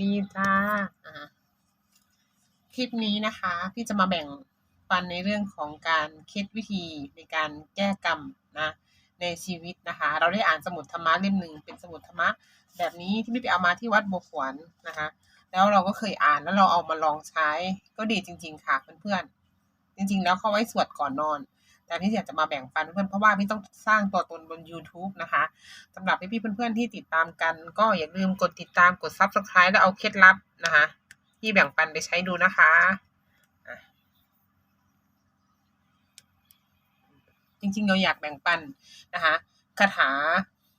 ดีจ้าคลิปนี้นะคะ พี่จะมาแบ่งปันในเรื่องของการคิดวิธีในการแก้กรรมนะในชีวิตนะคะ เราได้อ่านสมุดธรรมะเล่มหนึ่งเป็นสมุดธรรมะแบบนี้ที่พี่ไปเอามาที่วัดบัวขวัญนะคะ แล้วเราก็เคยอ่านแล้วเราเอามาลองใช้ก็ดีจริง ๆ ค่ะเพื่อนๆจริง ๆ แล้วเขาไว้สวดก่อนนอน แต่ที่อยากจะมาแบ่งปันเพื่อนเพราะว่าพี่ต้องสร้างตัวตนบน YouTube นะคะสำหรับพี่ๆเพื่อนๆที่ติดตามกัน ก็อย่าลืมกดติดตามกด Subscribe แล้วเอาเคล็ดลับนะคะที่แบ่งปันไปใช้ดูนะคะอะจริงๆเราอยากแบ่งปันนะคะคาถา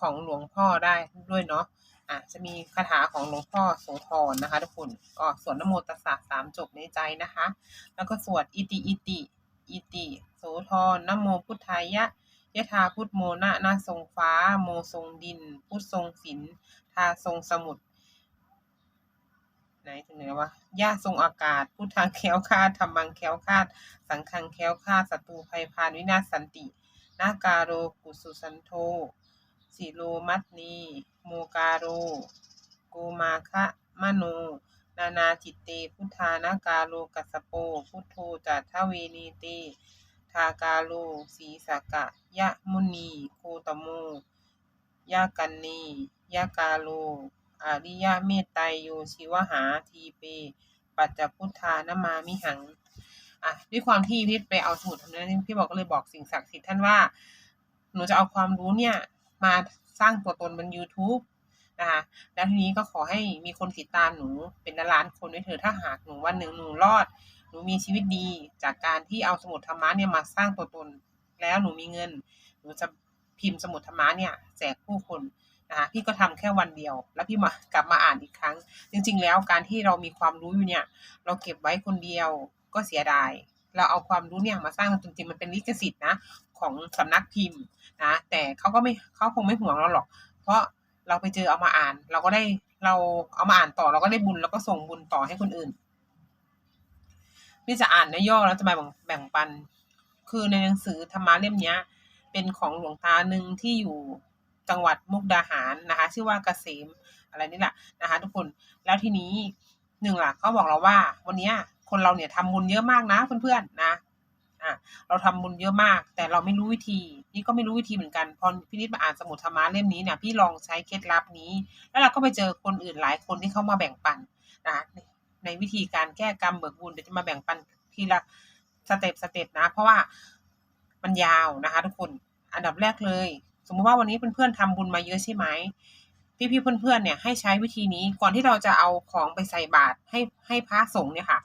ของหลวงพ่อได้ด้วยเนาะอะจะมีคาถาของหลวงพ่อโสธรนะคะ ทุกคนก็สวดนโมตัสสะสามจบในใจนะคะ แล้วก็สวดอิติอิติอิติ โสธรนโมพุทธายะยะธาพุทโมนะนาทรงฟ้า โมทรงดิน พุทธทรงศิลทาทรงสมุทรไหนถึงไหนวะย่าทรงอากาศ พุทธังแคล้วคาดธรรมังแคล้วคาด สังฆังแคล้วคาดศัตรูภัยพานวินาศสันตินาการโรกุสุสันโธสิโลมัตนีโมการโรโกมาคะมโน นานาจิตเต พุทธานาการโลกัสสโป พุทโธจัตทเวนีเต ทากาโลสีสกะ ยะมุนี โคตโมยากันนียากาโล อาริยะเมตไตโยชิวหาทีเป ปัจจพุทธานมามิหัง อะ ด้วยความที่พี่ไปเอาสมุดทำนั้นพี่บอกก็เลยบอกสิ่งศักดิ์สิทธิ์ท่านว่า หนูจะเอาความรู้เนี่ย มาสร้างตัวตนบน YouTube นะคะแล้วทีนี้ก็ขอให้มีคนติดตามหนูเป็นล้านคนด้วยเถอถ้าหากหนูวันหนึ่งหนูรอด หนูมีชีวิตดีจากการที่เอาสมุดธรรมะเนี่ยมาสร้างตัวตน แล้วหนูมีเงิน หนูจะพิมพ์สมุดธรรมะเนี่ยแจกผู้คนนะคะพี่ก็ทำแค่วันเดียว แล้วพี่มากลับมาอ่านอีกครั้ง จริง ๆ แล้วการที่เรามีความรู้อยู่เนี่ย เราเก็บไว้คนเดียวก็เสียดาย เราเอาความรู้เนี่ยมาสร้างจริงๆมันเป็นลิขสิทธิ์นะของสำนักพิมพ์นะแต่เขาก็ไม่เขาคงไม่ห่วงเราหรอก เพราะเราไปเจอเอามาอ่าน เราก็ได้เราเอามาอ่านต่อเราก็ได้บุญแล้วก็ส่งบุญต่อให้คนอื่น พี่จะอ่านในย่อแล้วจะมาแบ่งปัน คือในหนังสือธรรมะเล่มนี้เป็นของหลวงตาหนึ่งที่อยู่จังหวัดมุกดาหารนะคะ ชื่อว่าเกษมอะไรนี่แหละนะคะ ทุกคนแล้วทีนี้หนึ่งลักเขาบอกเราว่า วันนี้คนเราเนี่ยทำบุญเยอะมากนะเพื่อนๆนะอะเราทำบุญเยอะมาก แต่เราไม่รู้วิธี นี่ก็ไม่รู้วิธีเหมือนกันพอพี่นิดมาอ่านสมุดธรรมะเล่มนี้เนี่ยพี่ลองใช้เคล็ดลับนี้ แล้วเราก็ไปเจอคนอื่นหลายคนที่เขามาแบ่งปันนะ ในวิธีการแก้กรรมเบิกบุญเดี๋ยวจะมาแบ่งปันทีละสเต็ปสเต็ปนะ เพราะว่ามันยาวนะคะ ทุกคนอันดับแรกเลย สมมติว่าวันนี้เพื่อนๆทำบุญมาเยอะใช่ไหมพี่ๆเพื่อนๆเนี่ยให้ใช้วิธีนี้ก่อนที่เราจะเอาของไปใส่บาตรให้ให้พระสงฆ์เนี่ยค่ะ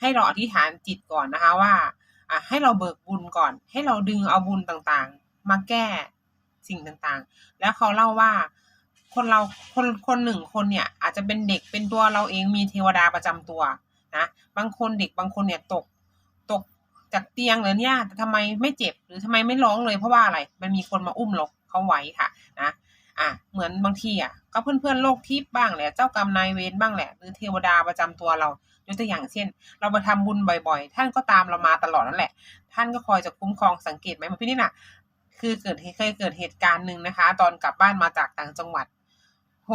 ให้เราอธิษฐานจิตก่อนนะคะว่าอะให้เราเบิกบุญก่อน ให้เราดึงเอาบุญต่างๆ มาแก้สิ่งต่างๆ แล้วเขาเล่าว่า คนเราคนคนหนึ่งคนเนี่ยอาจจะเป็นเด็กเป็นตัวเราเองมีเทวดาประจำตัวนะบางคนเด็กบางคนเนี่ยตกตกจากเตียงเลยเนี่ยแต่ทำไมไม่เจ็บหรือทำไมไม่ร้องเลยเพราะว่าอะไรมันมีคนมาอุ้มเราเขาไว้ค่ะนะอะเหมือนบางทีอะก็เพื่อนเพื่อนโลกทิพย์บ้างแหละเจ้ากรรมนายเวรบ้างแหละ หรือเทวดาประจำตัวเรายกตัวอย่างเช่น เราไปทำบุญบ่อย ๆ ท่านก็ตามเรามาตลอดนั่นแหละ ท่านก็คอยจะคุ้มครองสังเกตไหมมันพี่นี่น่ะคือเกิดเคยเกิดเหตุการณ์หนึ่งนะคะ ตอนกลับบ้านมาจากต่างจังหวัด โห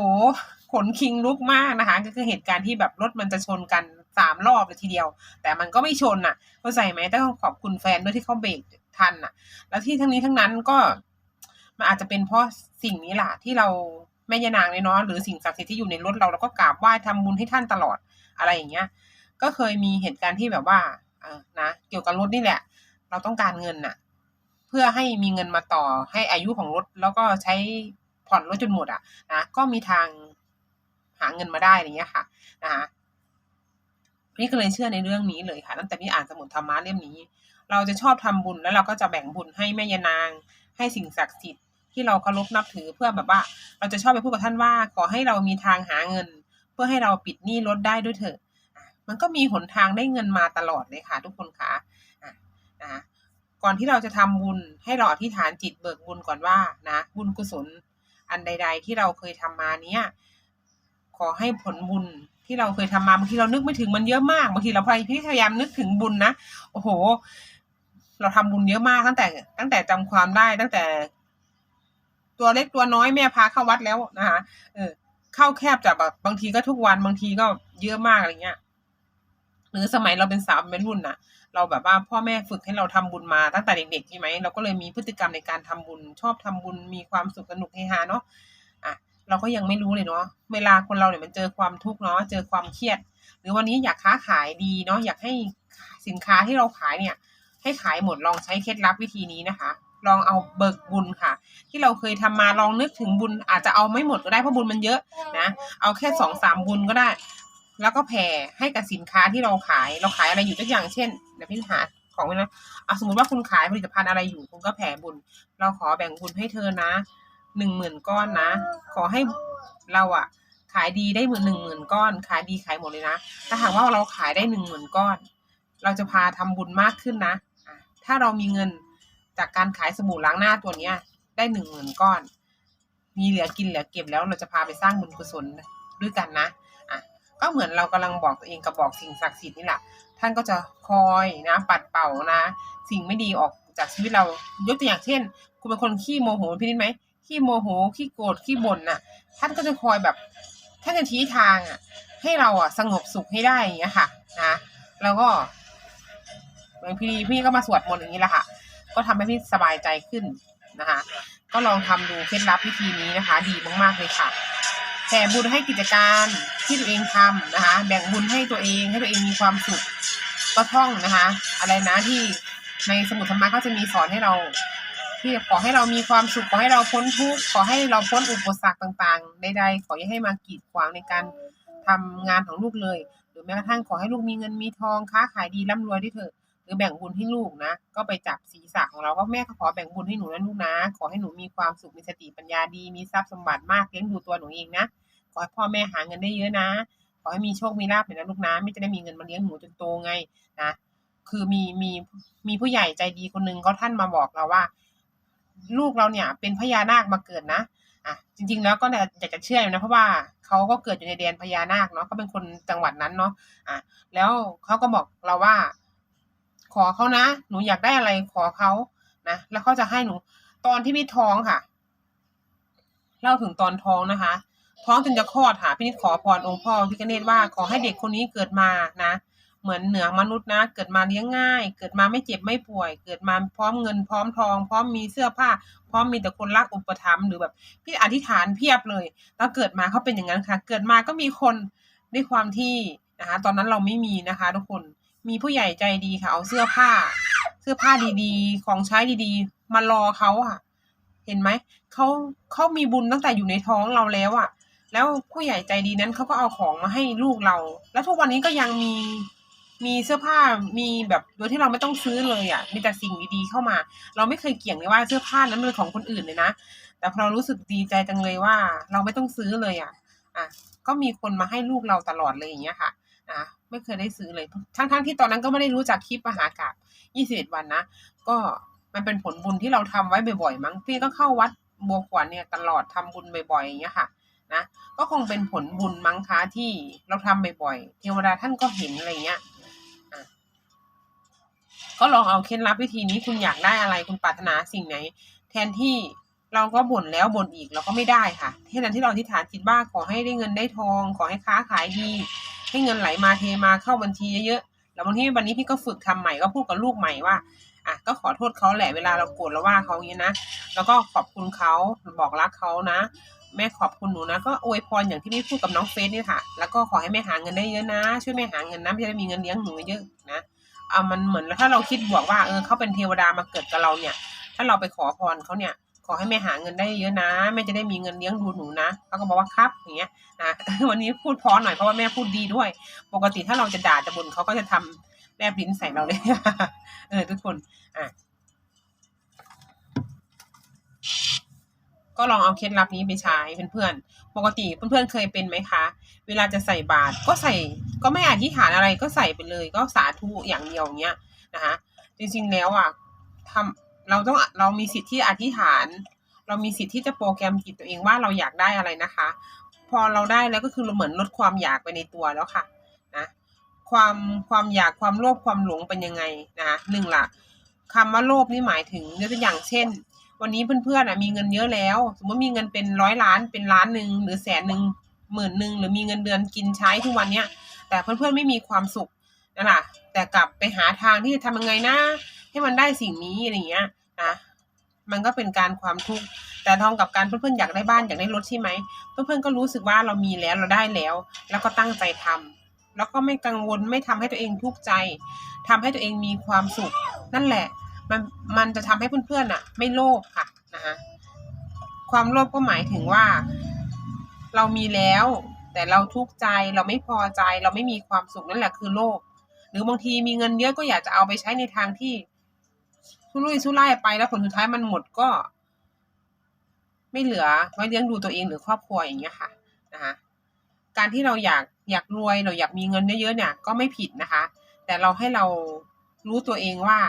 ขนคิงลุกมากนะคะ ก็คือเหตุการณ์ที่แบบรถมันจะชนกันสามรอบเลยทีเดียว แต่มันก็ไม่ชนอะเข้าใจไหมต้องขอบคุณแฟนด้วยที่เขาเบรกทันอะ แล้วที่ทั้งนี้ทั้งนั้นก็มันอาจจะเป็นเพราะสิ่งนี้แหละที่เราแม่ยานางเลยเนาะหรือสิ่งศักดิ์สิทธิ์ที่อยู่ในรถเราเราก็กราบไหว้ทำบุญให้ท่านตลอดอะไรอย่างเงี้ย ก็เคยมีเหตุการณ์ที่แบบว่าเออนะ เกี่ยวกับรถนี่แหละ เราต้องการเงินน่ะ เพื่อให้มีเงินมาต่อให้อายุของรถแล้วก็ใช้ ผ่อนรถจนหมดอะนะก็มีทางหาเงินมาได้อย่างเงี้ยค่ะนะคะพี่ก็เลยเชื่อในเรื่องนี้เลยค่ะตั้งแต่พี่อ่านสมุดธรรมะเล่มนี้ เราจะชอบทำบุญแล้วเราก็จะแบ่งบุญให้แม่ยานาง ให้สิ่งศักดิ์สิทธิ์ที่เราเคารพนับถือเพื่อแบบว่า เราจะชอบไปพูดกับท่านว่าขอให้เรามีทางหาเงิน เพื่อให้เราปิดหนี้รถได้ด้วยเถอะมันก็มีหนทางได้เงินมาตลอดเลยค่ะ ทุกคนคะอะนะก่อนที่เราจะทำบุญให้เราอธิษฐานจิตเบิกบุญก่อนว่านะบุญกุศล อันใด ๆ ที่เราเคยทำมาเนี้ยขอให้ผลบุญที่เราเคยทำมาบางทีเรานึกไม่ถึงมันเยอะมากบางทีเราพยายามนึกถึงบุญนะโอ้โห เราทำบุญเยอะมากตั้งแต่ ตั้งแต่จำความได้ตั้งแต่ ตัวเล็กตัวน้อยแม่พาเข้าวัดแล้วนะคะเออเข้าแคบจากแบบบางทีก็ทุกวันบางทีก็เยอะมากอะไรเงี้ย หรือสมัยเราเป็นสาวเป็นรุ่นน่ะ เราแบบว่าพ่อแม่ฝึกให้เราทำบุญมาตั้งแต่เด็กๆใช่ไหมเราก็เลยมีพฤติกรรมในการทำบุญ ชอบทำบุญมีความสุขสนุกเฮฮาเนาะอะเราก็ยังไม่รู้เลยเนาะเวลาคนเราเนี่ยมันเจอความทุกข์เนาะเจอความเครียด หรือวันนี้อยากค้าขายดีเนาะอยากให้สินค้าที่เราขายเนี่ย ให้ขายหมดลองใช้เคล็ดลับวิธีนี้นะคะ ลองเอาเบิกบุญค่ะ ที่เราเคยทำมาลองนึกถึงบุญอาจจะเอาไม่หมดก็ได้เพราะบุญมันเยอะนะ เอาแค่สองสามบุญก็ได้ แล้วก็แผ่ให้กับสินค้าที่เราขาย เราขายอะไรอยู่ตัวอย่างเช่นเดี๋ยวพี่หาของไว้นะเอาสมมติว่าคุณขายผลิตภัณฑ์อะไรอยู่คุณก็แผ่บุญ เราขอแบ่งบุญให้เธอนะหนึ่งหมื่นก้อนนะ ขอให้เราอะขายดีได้หมื่นหนึ่งหมื่นก้อน ขายดีขายหมดเลยนะ ถ้าหากว่าเราขายได้หนึ่งหมื่นก้อน เราจะพาทำบุญมากขึ้นนะ ถ้าเรามีเงินจากการขายสบู่ล้างหน้าตัวเนี้ย ได้หนึ่งหมื่นก้อน มีเหลือกินเหลือเก็บแล้วเราจะพาไปสร้างบุญกุศลด้วยกันนะ ก็เหมือนเรากำลังบอกตัวเองกับบอกสิ่งศักดิ์สิทธิ์นี่แหละท่านก็จะคอยนะปัดเป่านะ สิ่งไม่ดีออกจากชีวิตเรายกตัวอย่างเช่น คุณเป็นคนขี้โมโหพี่นิดไหมขี้โมโหขี้โกรธขี้บ่นน่ะ ท่านก็จะคอยแบบท่านจะชี้ทางอะ ให้เราอะสงบสุขให้ได้อย่างเงี้ยค่ะ นะแล้วก็บางพี่พี่ก็มาสวดมนต์อย่างนี้แหละค่ะ ก็ทำให้พี่สบายใจขึ้นนะคะ ก็ลองทำดูเคล็ดลับวิธีนี้นะคะ ดีมากๆเลยค่ะ แผ่บุญให้กิจการที่ตัวเองทำนะคะ แบ่งบุญให้ตัวเองให้ตัวเองมีความสุขก็ท่องนะคะ อะไรนะที่ในสมุดธรรมะเขาจะมีสอนให้เรา ที่ขอให้เรามีความสุขขอให้เราพ้นทุกข์ขอให้เราพ้นอุปสรรคต่างๆใดๆขออย่าให้มากีดขวางในการทำงานของลูกเลย หรือแม้กระทั่งขอให้ลูกมีเงินมีทองค้าขายดีร่ำรวยด้วยเถอะหรือแบ่งบุญให้ลูกนะก็ไปจับศีรษะของเราก็แม่ก็ขอแบ่งบุญให้หนูนะลูกนะ ขอให้หนูมีความสุขมีสติปัญญาดี มีทรัพย์สมบัติมากเลี้ยงดูตัวหนูเองนะ ขอให้พ่อแม่หาเงินได้เยอะนะ ขอให้มีโชคมีลาภเลยนะลูกนะไม่จะได้มีเงินมาเลี้ยงหนูจนโตไงนะคือมีมีมีผู้ใหญ่ใจดีคนหนึงเขาท่านมาบอกเราว่า ลูกเราเนี่ย เป็นพญานาคมาเกิดนะอะจริง ๆ แล้วก็อยากจะเชื่ออยู่นะเพราะว่าเขาก็เกิดอยู่ในแดนพญานาคเนาะเขาเป็นคนจังหวัดนั้นเนาะอะแล้วเขาก็บอกเราว่า ขอเขานะหนูอยากได้อะไรขอเขานะแล้วเขาจะให้หนู ตอนที่พี่ท้องค่ะ เล่าถึงตอนท้องนะคะ ท้องจนจะคลอดค่ะพี่นิดขอพรองค์พ่อพิฆเนศว่าขอให้เด็กคนนี้เกิดมานะ เหมือนเหนือมนุษย์นะ เกิดมาเลี้ยงง่าย เกิดมาไม่เจ็บไม่ป่วย เกิดมาพร้อมเงินพร้อมทอง พร้อมมีเสื้อผ้า พร้อมมีแต่คนรักอุปถัมภ์หรือแบบพี่อธิษฐานเพียบเลย แล้วเกิดมาเขาเป็นอย่างนั้นค่ะ เกิดมาก็มีคนด้วยความที่นะคะตอนนั้นเราไม่มีนะคะ ทุกคนมีผู้ใหญ่ใจดีค่ะ เอาเสื้อผ้า เสื้อผ้าดีๆ ของใช้ดีๆ มารอเขาอะเห็นไหมเขาเขามีบุญตั้งแต่อยู่ในท้องเราแล้วอะ แล้วผู้ใหญ่ใจดีนั้นเขาก็เอาของมาให้ลูกเรา แล้วทุกวันนี้ก็ยังมีมีเสื้อผ้ามีแบบโดยที่เราไม่ต้องซื้อเลยอะมีแต่สิ่งดีๆเข้ามา เราไม่เคยเกี่ยงเลยว่าเสื้อผ้านั้นเป็นของคนอื่นเลยนะแต่พอเรารู้สึกดีใจจังเลยว่า เราไม่ต้องซื้อเลยอะอะก็มีคนมาให้ลูกเราตลอดเลยอย่างเงี้ยค่ะอะไม่เคยได้ซื้อเลย ทั้งๆที่ตอนนั้นก็ไม่ได้รู้จักคลิปมหากาบ21 วันนะก็มันเป็นผลบุญที่เราทำไว้บ่อยๆมั้งพี่ก็เข้าวัดบัวขวัญเนี่ยตลอดทำบุญบ่อยๆอย่างเงี้ยค่ะ นะก็คงเป็นผลบุญมั้งคะที่เราทำบ่อยๆเทวดาท่านก็เห็นอะไรเงี้ยก็ลองเอาเคล็ดลับวิธีนี้คุณอยากได้อะไรคุณปรารถนาสิ่งไหน แทนที่เราก็บ่นแล้วบ่นอีกเราก็ไม่ได้ค่ะแค่นั้นที่เราอธิษฐานจิตว่าขอให้ได้เงินได้ทอง ขอให้ค้าขายดี ให้เงินไหลมาเทมาเข้าบัญชีเยอะๆแล้วบางทีวันนี้พี่ก็ฝึกทำใหม่ก็พูดกับลูกใหม่ว่าอะก็ขอโทษเขาแหละเวลาเราโกรธเราว่าเขาอย่างนี้นะแล้วก็ขอบคุณเขาบอกรักเขานะ แม่ขอบคุณหนูนะ ก็อวยพรอย่างที่พี่พูดกับน้องเฟสนี่ค่ะ แล้วก็ขอให้แม่หาเงินได้เยอะนะ ช่วยแม่หาเงินนะไม่จะได้มีเงินเลี้ยงหนูเยอะนะอะมันเหมือนถ้าเราคิดบวกว่าเออเขาเป็นเทวดามาเกิดกับเราเนี่ย ถ้าเราไปขอพรเขาเนี่ย ขอให้แม่หาเงินได้เยอะนะแม่จะได้มีเงินเลี้ยงดูหนูนะเขาก็บอกว่าครับอย่างเงี้ยนะวันนี้พูดพอหน่อยเพราะว่าแม่พูดดีด้วย ปกติถ้าเราจะด่าจะบ่นเขาก็จะทำแลบลิ้นใส่เราเลยเออทุกคนอะ ก็ลองเอาเคล็ดลับนี้ไปใช้เพื่อนๆ ปกติเพื่อนๆเคยเป็นไหมคะ เวลาจะใส่บาตรก็ใส่ก็ไม่อธิษฐานอะไรก็ใส่ไปเลย ก็สาธุอย่างเดียวเงี้ยนะคะจริงๆแล้วอะทำเราต้องเรามีสิทธิ์ที่อธิษฐาน เรามีสิทธิ์ที่จะโปรแกรมจิตตัวเองว่าเราอยากได้อะไรนะคะ พอเราได้แล้วก็คือเราเหมือนลดความอยากไปในตัวแล้วค่ะนะความความอยากความโลภความหลงเป็นยังไงนะคะหนึ่งละคำว่าโลภนี่หมายถึงยกตัวอย่างเช่น วันนี้เพื่อนๆอะมีเงินเยอะแล้ว สมมติมีเงินเป็นร้อยล้านเป็นล้านหนึ่งหรือแสนหนึ่งหมื่นหนึ่งหรือมีเงินเดือนกินใช้ทุกวันเนี้ยแต่เพื่อนๆไม่มีความสุขนั่นแหละแต่กลับไปหาทางที่จะทำยังไงนะให้มันได้สิ่งนี้อะไรเงี้ยนะมันก็เป็นการความทุกข์แต่ทองกับการเพื่อนๆอยากได้บ้านอยากได้รถใช่ไหมเพื่อนๆก็รู้สึกว่าเรามีแล้วเราได้แล้ว แล้วก็ตั้งใจทำแล้วก็ไม่กังวลไม่ทำให้ตัวเองทุกข์ใจทำให้ตัวเองมีความสุข นั่นแหละ มันมันจะทำให้เพื่อนๆอะ ไม่โลภค่ะนะคะความโลภก็หมายถึงว่า เรามีแล้ว แต่เราทุกข์ใจเราไม่พอใจ เราไม่มีความสุขนั่นแหละคือโลภหรือบางทีมีเงินเยอะก็อยากจะเอาไปใช้ในทางที่ทุรุ่ยทุร่ายไปแล้วผลสุดท้ายมันหมดก็ ไม่เหลือไว้เลี้ยงดูตัวเองหรือครอบครัวอย่างเงี้ยค่ะนะคะการที่เราอยากอยากรวยเราอยากมีเงินเยอะๆเนี่ย ก็ไม่ผิดนะคะ แต่เราให้เรารู้ตัวเองว่า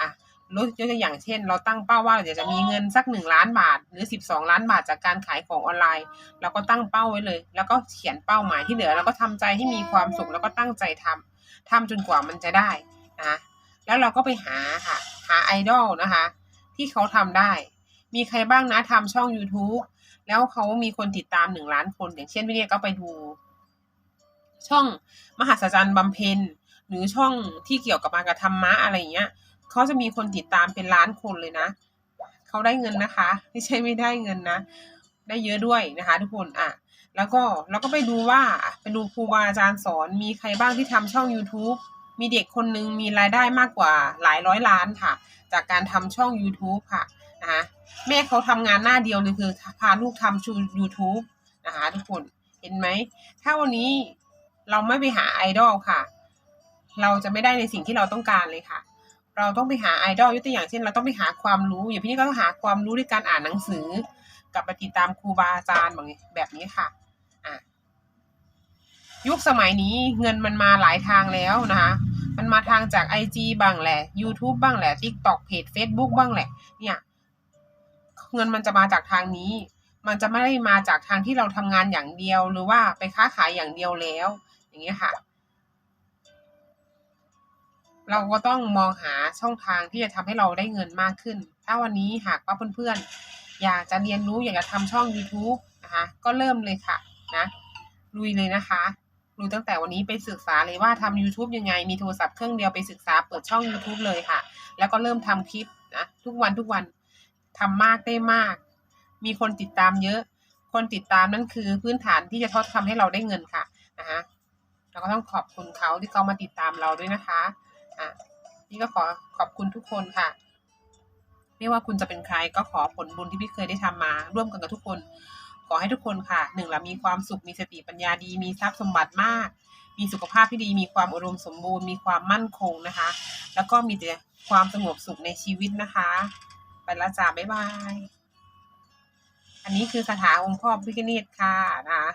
อะ รู้ยกตัวอย่างเช่น เราตั้งเป้าว่าเราอยากจะมีเงินสักหนึ่งล้านบาท หรือสิบสองล้านบาทจากการขายของออนไลน์ เราก็ตั้งเป้าไว้เลย แล้วก็เขียนเป้าหมายที่เหลือเราก็ทำใจให้มีความสุขแล้วก็ตั้งใจทำทำจนกว่ามันจะได้นะแล้วเราก็ไปหาค่ะ หาไอดอลนะคะ ที่เขาทำได้ มีใครบ้างนะทำช่อง YouTube แล้วเขามีคนติดตามหนึ่งล้านคน อย่างเช่นพี่เนี่ยก็ไปดู ช่องมหัศจรรย์บำเพ็ญหรือช่องที่เกี่ยวกับมากับธรรมะอะไรอย่างเงี้ย เขาจะมีคนติดตามเป็นล้านคนเลยนะ เขาได้เงินนะคะ ไม่ใช่ไม่ได้เงินนะ ได้เยอะด้วยนะคะ ทุกคนอะแล้วก็เราก็ไปดูว่าไปดูครูบาอาจารย์สอนมีใครบ้างที่ทำช่อง YouTube มีเด็กคนหนึ่งมีรายได้มากกว่าหลายร้อยล้านค่ะ จากการทำช่อง YouTube ค่ะนะคะแม่เขาทำงานหน้าเดียวเลยคือพาลูกทำชู YouTube นะคะทุกคนเห็นไหม ถ้าวันนี้เราไม่ไปหาไอดอลค่ะ เราจะไม่ได้ในสิ่งที่เราต้องการเลยค่ะ เราต้องไปหาไอดอลยกตัวอย่างเช่น เราต้องไปหาความรู้ อย่างพี่นี่ก็ต้องหาความรู้ด้วยการอ่านหนังสือ กับปติตามครูบาอาจารย์แบบนี้แบบนี้ค่ะอะ ยุคสมัยนี้เงินมันมาหลายทางแล้วนะคะมันมาทางจาก IG บ้างแหละ YouTube บ้างแหละ TikTok เพจ Facebook บ้างแหละ เนี่ย เงินมันจะมาจากทางนี้ มันจะไม่ได้มาจากทางที่เราทำงานอย่างเดียว หรือว่าไปค้าขายอย่างเดียวแล้ว อย่างเงี้ยค่ะ เราก็ต้องมองหาช่องทางที่จะทำให้เราได้เงินมากขึ้น ถ้าวันนี้หากว่าเพื่อนๆ อยากจะเรียนรู้อยากจะทำช่อง YouTube นะคะ ก็เริ่มเลยค่ะนะลุยเลยนะคะลุยตั้งแต่วันนี้ไปศึกษาเลยว่าทำ YouTube ยังไง มีโทรศัพท์เครื่องเดียวไปศึกษาเปิดช่อง YouTube เลยค่ะ แล้วก็เริ่มทำคลิปนะทุกวันทุกวันทำมากได้มาก มีคนติดตามเยอะ คนติดตามนั่นคือพื้นฐานที่จะทอดทำให้เราได้เงินค่ะนะคะเราก็ต้องขอบคุณเขาที่เขามาติดตามเราด้วยนะคะ่ะ นี่ก็ขอขอบคุณทุกคนค่ะ ไม่ว่าคุณจะเป็นใครก็ขอผลบุญที่พี่เคยได้ทำมา ร่วมกันกับทุกคน ขอให้ทุกคนค่ะหนึ่งละมีความสุขมีสติปัญญาดี มีทรัพย์สมบัติมาก มีสุขภาพที่ดี มีความอุดมสมบูรณ์ มีความมั่นคงนะคะ แล้วก็มีแต่ความสงบสุขในชีวิตนะคะ ไปละจ้าบ๊ายบาย อันนี้คือคาถาองค์พ่อพิฆเนศค่ะนะคะ